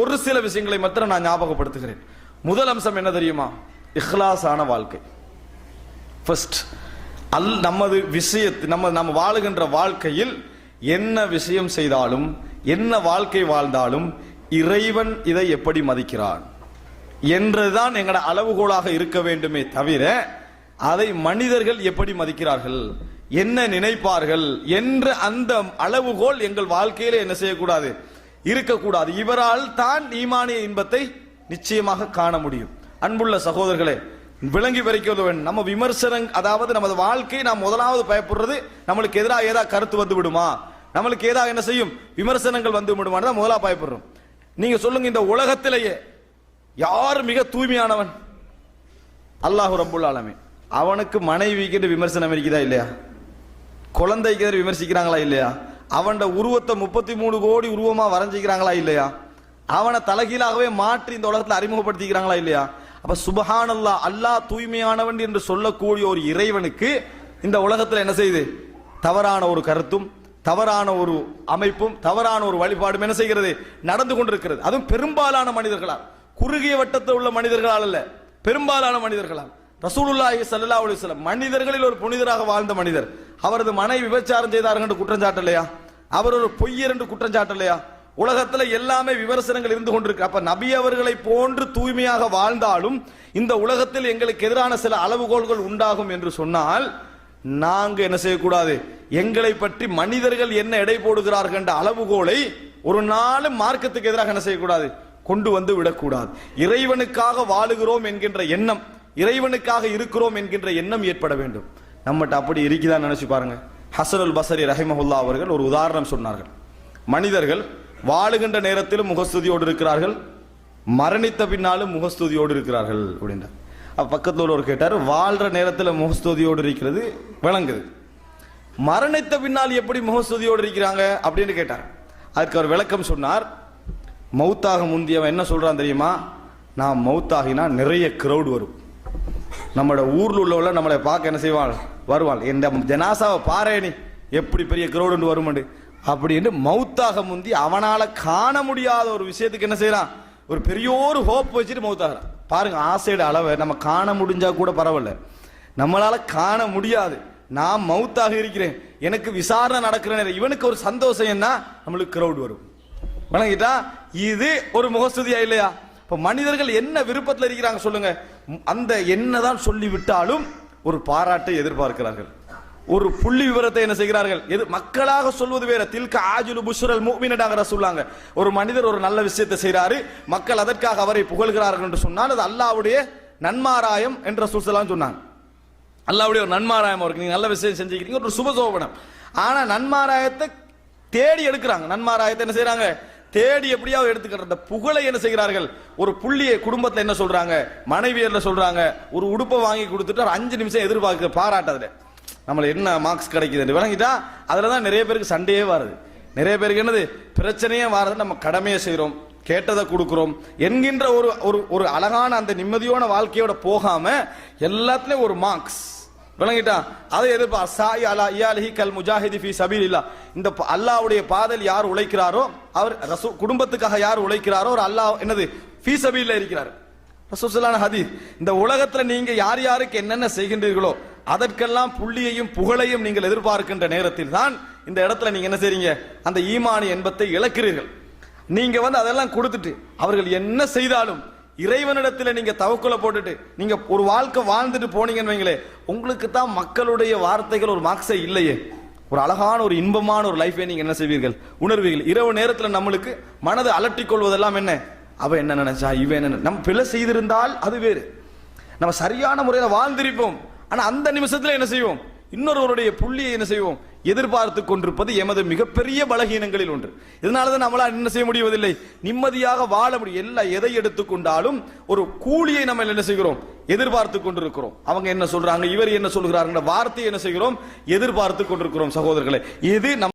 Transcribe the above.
ஒரு சில விஷயங்களை மாத்திரம் நான் ஞாபகப்படுத்துகிறேன். முதல் அம்சம் என்ன தெரியுமா? இஹ்லாஸான வாழ்க்கை. ஃபர்ஸ்ட் அல் நமது விஷயத்து நம்ம நம்ம வாழுகின்ற வாழ்க்கையில் என்ன விஷயம் செய்தாலும் என்ன வாழ்க்கை வாழ்ந்தாலும் இறைவன் இதை எப்படி மதிக்கிறான்? என்றுதான் எங்களோட அளவுகோலாக இருக்க வேண்டுமே தவிர அதை மனிதர்கள் எப்படி மதிக்கிறார்கள்? என்ன நினைப்பார்கள்? என்ற அந்த அளவுகோல் எங்கள் வாழ்க்கையில என்ன செய்யக்கூடாது? இருக்கக்கூடாது. இவரால் தான் ஈமானிய இன்பத்தை நிச்சயமாக காண முடியும். அன்புள்ள சகோதரர்களே விளங்கி வரைக்கிறது வேண்டும் நம்ம விமர்சனம் அதாவது நமது வாழ்க்கை நாம் முதலாவது பயப்படுறது நம்மளுக்கு எதிராக ஏதா கருத்து வந்து விடுமா? நம்மளுக்கு ஏதா என்ன செய்யும்? விமர்சனங்கள் வந்து விடுமான்னு தான் முதலாக பயப்படுறோம். நீங்க சொல்லுங்க இந்த உலகத்திலேயே யார் மிக தூய்மையானவன்? அல்லாஹு ரப்புல் ஆலமீன். அவனுக்கு மனைவிக்கு விமர்சனம் இருக்குதா இல்லையா? குழந்தைக்கு விமர்சிக்கிறாங்களா இல்லையா? அவனோட உருவத்தை முப்பத்தி மூணு கோடி உருவமாக வரைஞ்சிக்கிறாங்களா இல்லையா? அவனை தலைகீழாகவே மாற்றி இந்த உலகத்தில் அறிமுகப்படுத்திக்கிறாங்களா இல்லையா? அப்போ சுபஹானல்லா அல்லாஹ் தூய்மையானவன் என்று சொல்லக்கூடிய ஒரு இறைவனுக்கு இந்த உலகத்தில் என்ன செய்யுது? தவறான ஒரு கருத்தும் தவறான ஒரு அமைப்பும் தவறான ஒரு வழிபாடும் என்ன செய்கிறது? நடந்து கொண்டிருக்கிறது. அதுவும் பெரும்பாலான மனிதர்களால். குறுகிய வட்டத்தில் உள்ள மனிதர்களால் அல்ல பெரும்பாலான மனிதர்களால். ரசூலுல்லாஹி சல்லா அலி சொல்லம் மனிதர்களில் ஒரு புனிதராக வாழ்ந்த மனிதர். அவரது மனை விபச்சாரம் செய்தார்கள் என்று குற்றம் சாட்டலையா? அவர் ஒரு பொய்யர் என்று குற்றஞ்சாட்டலையா உலகத்தில் எல்லாமே விமர்சனங்கள் இருந்து கொண்டிருக்கு. அப்ப நபி அவர்களை போன்று தூய்மையாக வாழ்ந்தாலும் இந்த உலகத்தில் எங்களுக்கு எதிரான சில அளவுகோல்கள் உண்டாகும் என்று சொன்னால் நாங்க என்ன செய்யக்கூடாது? எங்களை பற்றி மனிதர்கள் என்ன எடை போடுகிறார்கள் என்ற அளவுகோலை ஒரு நாளும் மார்க்கத்துக்கு எதிராக என்ன செய்யக்கூடாது? கொண்டு வந்து விடக்கூடாது. இறைவனுக்காக வாழுகிறோம் என்கின்ற எண்ணம் இறைவனுக்காக இருக்கிறோம் என்கின்ற எண்ணம் ஏற்பட வேண்டும். நம்மகிட்ட அப்படி இருக்குதான்னு நினைச்சு பாருங்க. ஹசனுல் பசரி ரஹிமஹுல்லா அவர்கள் ஒரு உதாரணம் சொன்னார்கள். மனிதர்கள் வாழுகின்ற நேரத்திலும் முகஸ்துதியோடு இருக்கிறார்கள் மரணித்த பின்னாலும் முகஸ்துதியோடு இருக்கிறார்கள் அப்படின்றார் பக்கத்தில் உள்ளவர் கேட்டார் வாழ்ற நேரத்தில் முகஸ்துதியோடு இருக்கிறது விளங்குது. மரணித்த பின்னால் எப்படி முகஸ்துதியோடு இருக்கிறாங்க? அப்படின்னு கேட்டார். அதுக்கு அவர் விளக்கம் சொன்னார். மௌத்தாக முந்தியவன் என்ன சொல்கிறான் தெரியுமா? நான் மௌத்தாகினா நிறைய க்ரௌட் வரும். நம்மளோட ஊரில் உள்ளவள நம்மளை பார்க்க என்ன செய்வாள்? வருவாள். இந்த ஜனாசாவை பாரே நீ. எப்படி பெரிய கிரௌடு வருமண்டு. அப்படின்னு மௌத்தாக முந்தி அவனால் காண முடியாத ஒரு விஷயத்துக்கு என்ன செய்கிறான் ஒரு பெரிய ஒரு ஹோப் வச்சுட்டு மவுத்தாகிறான் பாருங்க ஆசையோட அளவை நம்ம காண முடிஞ்சா கூட பரவாயில்ல. நம்மளால காண முடியாது. நான் மௌத்தாக இருக்கிறேன். எனக்கு விசாரணை நடக்கிற நேரம் இவனுக்கு ஒரு சந்தோஷம் என்ன? நம்மளுக்கு கிரௌட் வரும். வணங்கிட்டா இது ஒரு முகஸ்துதியா இல்லையா? இப்போ மனிதர்கள் என்ன விருப்பத்தில் இருக்கிறாங்க சொல்லுங்க. அந்த என்னதான் சொல்லிவிட்டாலும் ஒரு பாராட்டை எதிர்பார்க்கிறார்கள். ஒரு புள்ளி விவரத்தை என்ன செய்கிறார்கள்? எது மக்களாக சொல்வது வேற. தில்க ஆஜுலு புஷ்ரல் மூமினடாக சொல்லாங்க ஒரு மனிதர் ஒரு நல்ல விஷயத்தை செய்கிறாரு மக்கள் அதற்காக அவரை புகழ்கிறார்கள் என்று சொன்னால் அது அல்லாவுடைய நன்மாராயம் என்ற சுசலாம் சொன்னாங்க. அல்லாவுடைய ஒரு நன்மாராயம் அவருக்கு. நீங்கள் நல்ல விஷயம் செஞ்சுக்கிறீங்க. ஒரு சுபசோபனம் ஆனால் நன்மாராயத்தை தேடி எடுக்கிறாங்க. நன்மாராயத்தை என்ன செய்கிறாங்க தேடி எப்படியாவது எடுத்துக்கிற அந்த புகழை என்ன செய்கிறார்கள்? ஒரு புள்ளியை குடும்பத்தில் என்ன சொல்றாங்க? மனைவியர்ல சொல்றாங்க ஒரு உடுப்பை வாங்கி கொடுத்துட்டு ஒரு அஞ்சு நிமிஷம் எதிர்பார்க்க பாராட்டதுல. நம்மள என்ன மார்க்ஸ் கிடைக்குது விளங்கிட்டா அதில் தான் நிறைய பேருக்கு சண்டையே வருது. நிறைய பேருக்கு என்னது? பிரச்சனையே வாரது நம்ம கடமையை செய்கிறோம் கேட்டதை கொடுக்குறோம் என்கின்ற ஒரு ஒரு ஒரு அழகான அந்த நிம்மதியான வாழ்க்கையோட போகாம எல்லாத்துலேயும் ஒரு மார்க்ஸ் விளங்கிட்டா? அதை எதிர்பார் சாய் அலா இயாலிஹி கல் முஜாஹிதி ஃபி சபீலில்லா இந்த அல்லாவுடைய பாதல் பாதையில் யார் உழைக்கிறாரோ அவர் ரசூ குடும்பத்துக்காக யார் உழைக்கிறாரோ அவர் அல்லாஹ் என்னது? ஃபி சபீல இருக்கிறார். ரசூலுல்லாஹி ஹதீஸ். இந்த உலகத்துல நீங்க யார் யாருக்கு என்னென்ன செய்கின்றீர்களோ அதற்கெல்லாம் புள்ளியையும் புகழையும் நீங்கள் எதிர்பார்க்கின்ற நேரத்தில் தான் இந்த இடத்துல நீங்க என்ன செய்றீங்க? அந்த ஈமானி என்பத்தை இழக்கிறீர்கள். நீங்க வந்து அதெல்லாம் கொடுத்துட்டு அவர்கள் என்ன செய்தாலும் இறைவனிடத்தில் நீங்க தவக்குல போட்டுட்டு நீங்க ஒரு வாழ்க்கை வாழ்ந்துட்டு போனீங்கன்னு வைங்களே உங்களுக்கு தான் மக்களுடைய வார்த்தைகள் ஒரு மார்க்ஸே இல்லையே. ஒரு அழகான ஒரு இன்பமான ஒரு லைஃபை நீங்க என்ன செய்வீர்கள்? உணர்வீர்கள். இரவு நேரத்தில் நம்மளுக்கு மனதை அலட்டிக் கொள்வதெல்லாம் என்ன? அவ என்ன நினைச்சா இவன் என்ன நம்ம பிழை செய்திருந்தால் அது வேறு. நம்ம சரியான முறையில் வாழ்ந்திருப்போம். ஆனா அந்த நிமிஷத்துல என்ன செய்வோம்? இன்னொருவருடைய புள்ளியை என்ன செய்வோம்? எதிர்பார்த்து கொண்டிருப்பது எமது மிகப்பெரிய பலகீனங்களில் ஒன்று. இதனால தான் நம்மளால் என்ன செய்ய முடிவதில்லை? நிம்மதியாக வாழ முடியும். எல்லா எதை எடுத்துக்கொண்டாலும் ஒரு கூலியை நம்ம என்ன செய்கிறோம்? எதிர்பார்த்து கொண்டிருக்கிறோம். அவங்க என்ன சொல்றாங்க? இவர் என்ன சொல்கிறாங்க வார்த்தையை என்ன செய்கிறோம்? எதிர்பார்த்து கொண்டிருக்கிறோம் சகோதரர்களை. இது நம்ம